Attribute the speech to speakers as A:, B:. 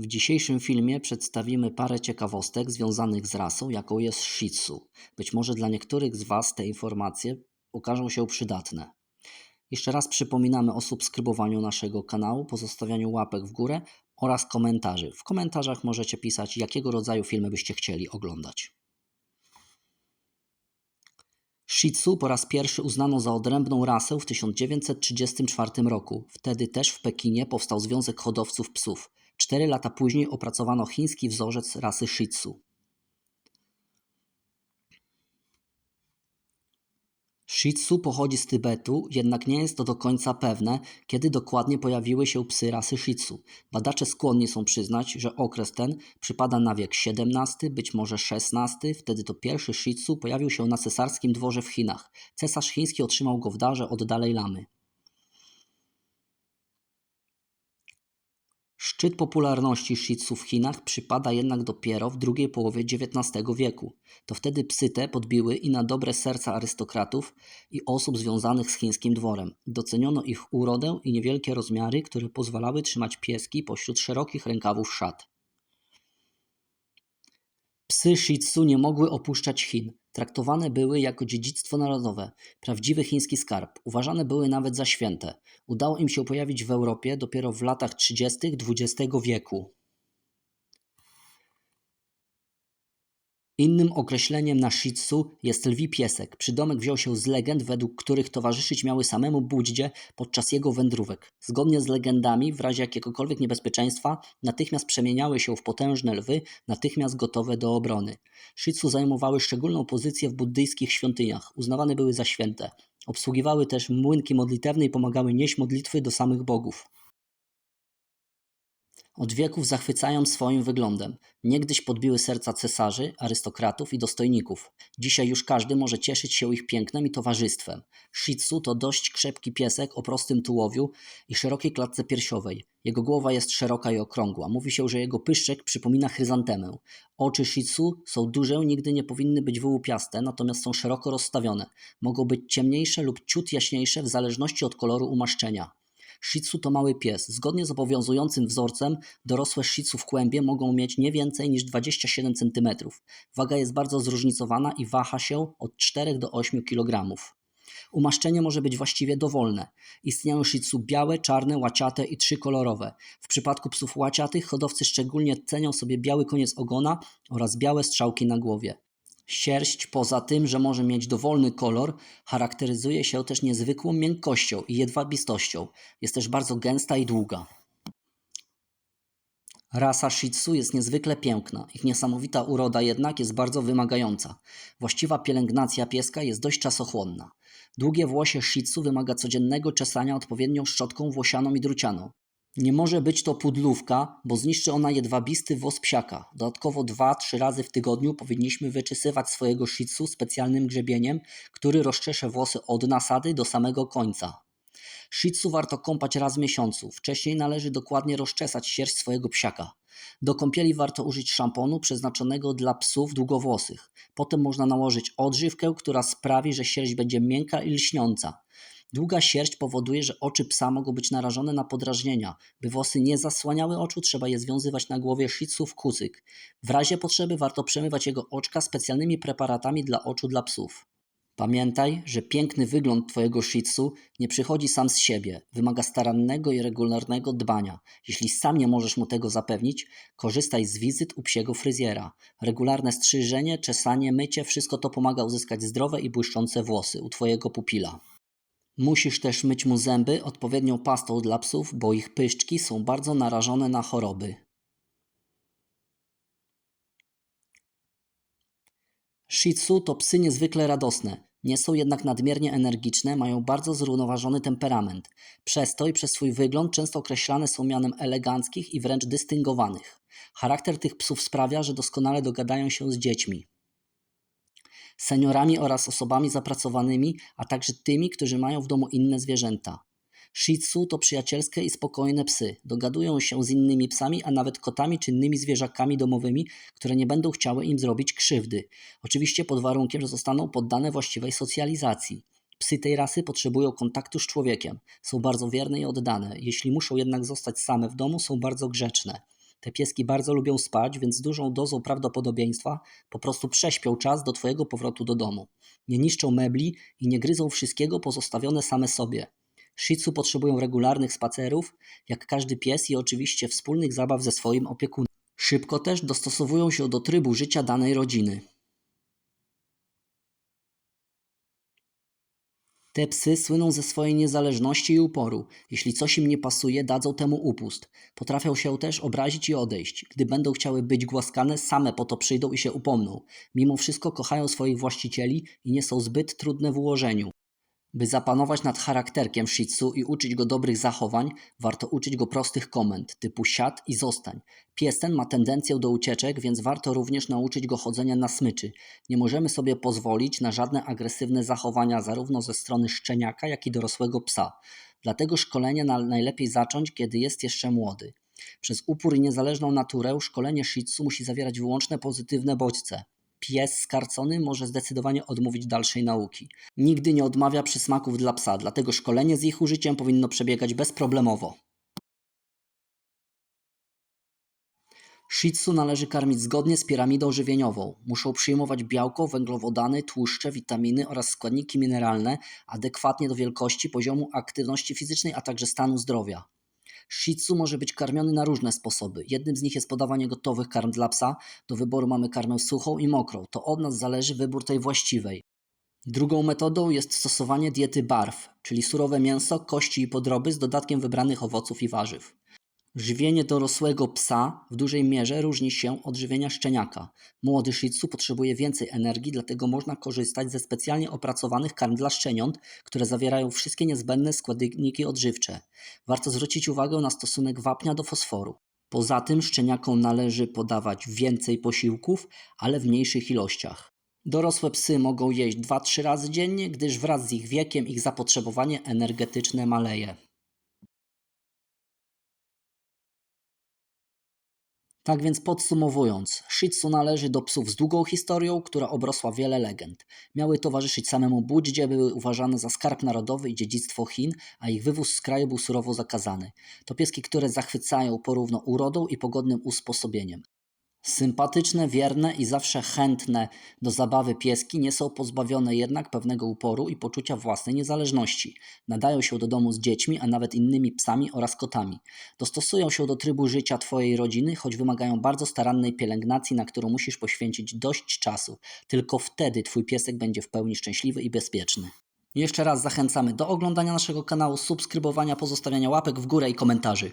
A: W dzisiejszym filmie przedstawimy parę ciekawostek związanych z rasą, jaką jest Shih Tzu. Być może dla niektórych z Was te informacje okażą się przydatne. Jeszcze raz przypominamy o subskrybowaniu naszego kanału, pozostawianiu łapek w górę oraz komentarzy. W komentarzach możecie pisać, jakiego rodzaju filmy byście chcieli oglądać. Shih Tzu po raz pierwszy uznano za odrębną rasę w 1934 roku. Wtedy też w Pekinie powstał Związek Hodowców Psów. Cztery lata później opracowano chiński wzorzec rasy Shih Tzu. Shih Tzu pochodzi z Tybetu, jednak nie jest to do końca pewne, kiedy dokładnie pojawiły się psy rasy Shih Tzu. Badacze skłonni są przyznać, że okres ten przypada na wiek XVII, być może XVI, wtedy to pierwszy Shih Tzu pojawił się na cesarskim dworze w Chinach. Cesarz chiński otrzymał go w darze od Dalej Lamy. Szczyt popularności Shih Tzu w Chinach przypada jednak dopiero w drugiej połowie XIX wieku. To wtedy psy te podbiły i na dobre serca arystokratów i osób związanych z chińskim dworem. Doceniono ich urodę i niewielkie rozmiary, które pozwalały trzymać pieski pośród szerokich rękawów szat. Psy Shih Tzu nie mogły opuszczać Chin. Traktowane były jako dziedzictwo narodowe, prawdziwy chiński skarb. Uważane były nawet za święte. Udało im się pojawić w Europie dopiero w latach 30. XX wieku. Innym określeniem na Shih Tzu jest lwi piesek. Przydomek wziął się z legend, według których towarzyszyć miały samemu Buddzie podczas jego wędrówek. Zgodnie z legendami, w razie jakiegokolwiek niebezpieczeństwa, natychmiast przemieniały się w potężne lwy, natychmiast gotowe do obrony. Shih Tzu zajmowały szczególną pozycję w buddyjskich świątyniach. Uznawane były za święte. Obsługiwały też młynki modlitewne i pomagały nieść modlitwy do samych bogów. Od wieków zachwycają swoim wyglądem. Niegdyś podbiły serca cesarzy, arystokratów i dostojników. Dzisiaj już każdy może cieszyć się ich pięknem i towarzystwem. Shih Tzu to dość krzepki piesek o prostym tułowiu i szerokiej klatce piersiowej. Jego głowa jest szeroka i okrągła. Mówi się, że jego pyszczek przypomina chryzantemę. Oczy Shih Tzu są duże, nigdy nie powinny być wyłupiaste, natomiast są szeroko rozstawione. Mogą być ciemniejsze lub ciut jaśniejsze w zależności od koloru umaszczenia. Shih Tzu to mały pies. Zgodnie z obowiązującym wzorcem, dorosłe Shih Tzu w kłębie mogą mieć nie więcej niż 27 cm. Waga jest bardzo zróżnicowana i waha się od 4 do 8 kg. Umaszczenie może być właściwie dowolne. Istnieją Shih Tzu białe, czarne, łaciate i trzykolorowe. W przypadku psów łaciatych hodowcy szczególnie cenią sobie biały koniec ogona oraz białe strzałki na głowie. Sierść, poza tym, że może mieć dowolny kolor, charakteryzuje się też niezwykłą miękkością i jedwabistością. Jest też bardzo gęsta i długa. Rasa Shih Tzu jest niezwykle piękna. Ich niesamowita uroda jednak jest bardzo wymagająca. Właściwa pielęgnacja pieska jest dość czasochłonna. Długie włosie Shih Tzu wymaga codziennego czesania odpowiednią szczotką włosianą i drucianą. Nie może być to pudlówka, bo zniszczy ona jedwabisty włos psiaka. Dodatkowo 2-3 razy w tygodniu powinniśmy wyczesywać swojego shih specjalnym grzebieniem, który rozczesze włosy od nasady do samego końca. Shih warto kąpać raz w miesiącu. Wcześniej należy dokładnie rozczesać sierść swojego psiaka. Do kąpieli warto użyć szamponu przeznaczonego dla psów długowłosych. Potem można nałożyć odżywkę, która sprawi, że sierść będzie miękka i lśniąca. Długa sierść powoduje, że oczy psa mogą być narażone na podrażnienia. By włosy nie zasłaniały oczu, trzeba je związywać na głowie tzu w kucyk. W razie potrzeby warto przemywać jego oczka specjalnymi preparatami dla oczu dla psów. Pamiętaj, że piękny wygląd Twojego shih tzu nie przychodzi sam z siebie, wymaga starannego i regularnego dbania. Jeśli sam nie możesz mu tego zapewnić, korzystaj z wizyt u psiego fryzjera. Regularne strzyżenie, czesanie, mycie, wszystko to pomaga uzyskać zdrowe i błyszczące włosy u Twojego pupila. Musisz też myć mu zęby odpowiednią pastą dla psów, bo ich pyszczki są bardzo narażone na choroby. Shih Tzu to psy niezwykle radosne. Nie są jednak nadmiernie energiczne, mają bardzo zrównoważony temperament. Przez to i przez swój wygląd często określane są mianem eleganckich i wręcz dystyngowanych. Charakter tych psów sprawia, że doskonale dogadają się z dziećmi seniorami oraz osobami zapracowanymi, a także tymi, którzy mają w domu inne zwierzęta. Shih Tzu to przyjacielskie i spokojne psy. Dogadują się z innymi psami, a nawet kotami czy innymi zwierzakami domowymi, które nie będą chciały im zrobić krzywdy. Oczywiście pod warunkiem, że zostaną poddane właściwej socjalizacji. Psy tej rasy potrzebują kontaktu z człowiekiem. Są bardzo wierne i oddane. Jeśli muszą jednak zostać same w domu, są bardzo grzeczne. Te pieski bardzo lubią spać, więc z dużą dozą prawdopodobieństwa po prostu prześpią czas do Twojego powrotu do domu. Nie niszczą mebli i nie gryzą wszystkiego pozostawione same sobie. Shih Tzu potrzebują regularnych spacerów, jak każdy pies i oczywiście wspólnych zabaw ze swoim opiekunem. Szybko też dostosowują się do trybu życia danej rodziny. Te psy słyną ze swojej niezależności i uporu. Jeśli coś im nie pasuje, dadzą temu upust. Potrafią się też obrazić i odejść. Gdy będą chciały być głaskane, same po to przyjdą i się upomną. Mimo wszystko kochają swoich właścicieli i nie są zbyt trudne w ułożeniu. By zapanować nad charakterkiem Shih i uczyć go dobrych zachowań, warto uczyć go prostych komend typu siad i zostań. Pies ten ma tendencję do ucieczek, więc warto również nauczyć go chodzenia na smyczy. Nie możemy sobie pozwolić na żadne agresywne zachowania zarówno ze strony szczeniaka, jak i dorosłego psa. Dlatego szkolenie na- najlepiej zacząć, kiedy jest jeszcze młody. Przez upór i niezależną naturę szkolenie Shih musi zawierać wyłączne pozytywne bodźce. Pies skarcony może zdecydowanie odmówić dalszej nauki. Nigdy nie odmawia przysmaków dla psa, dlatego szkolenie z ich użyciem powinno przebiegać bezproblemowo. Shih należy karmić zgodnie z piramidą żywieniową. Muszą przyjmować białko, węglowodany, tłuszcze, witaminy oraz składniki mineralne adekwatnie do wielkości, poziomu aktywności fizycznej, a także stanu zdrowia. Shih może być karmiony na różne sposoby. Jednym z nich jest podawanie gotowych karm dla psa. Do wyboru mamy karmę suchą i mokrą. To od nas zależy wybór tej właściwej. Drugą metodą jest stosowanie diety barw, czyli surowe mięso, kości i podroby z dodatkiem wybranych owoców i warzyw. Żywienie dorosłego psa w dużej mierze różni się od żywienia szczeniaka. Młody Shih potrzebuje więcej energii, dlatego można korzystać ze specjalnie opracowanych karm dla szczeniąt, które zawierają wszystkie niezbędne składniki odżywcze. Warto zwrócić uwagę na stosunek wapnia do fosforu. Poza tym szczeniakom należy podawać więcej posiłków, ale w mniejszych ilościach. Dorosłe psy mogą jeść 2-3 razy dziennie, gdyż wraz z ich wiekiem ich zapotrzebowanie energetyczne maleje. Tak więc podsumowując, Shih Tzu należy do psów z długą historią, która obrosła wiele legend. Miały towarzyszyć samemu Buddzie, były uważane za skarb narodowy i dziedzictwo Chin, a ich wywóz z kraju był surowo zakazany. To pieski, które zachwycają porówno urodą i pogodnym usposobieniem. Sympatyczne, wierne i zawsze chętne do zabawy pieski nie są pozbawione jednak pewnego uporu i poczucia własnej niezależności. Nadają się do domu z dziećmi, a nawet innymi psami oraz kotami. Dostosują się do trybu życia Twojej rodziny, choć wymagają bardzo starannej pielęgnacji, na którą musisz poświęcić dość czasu. Tylko wtedy Twój piesek będzie w pełni szczęśliwy i bezpieczny. Jeszcze raz zachęcamy do oglądania naszego kanału, subskrybowania, pozostawiania łapek w górę i komentarzy.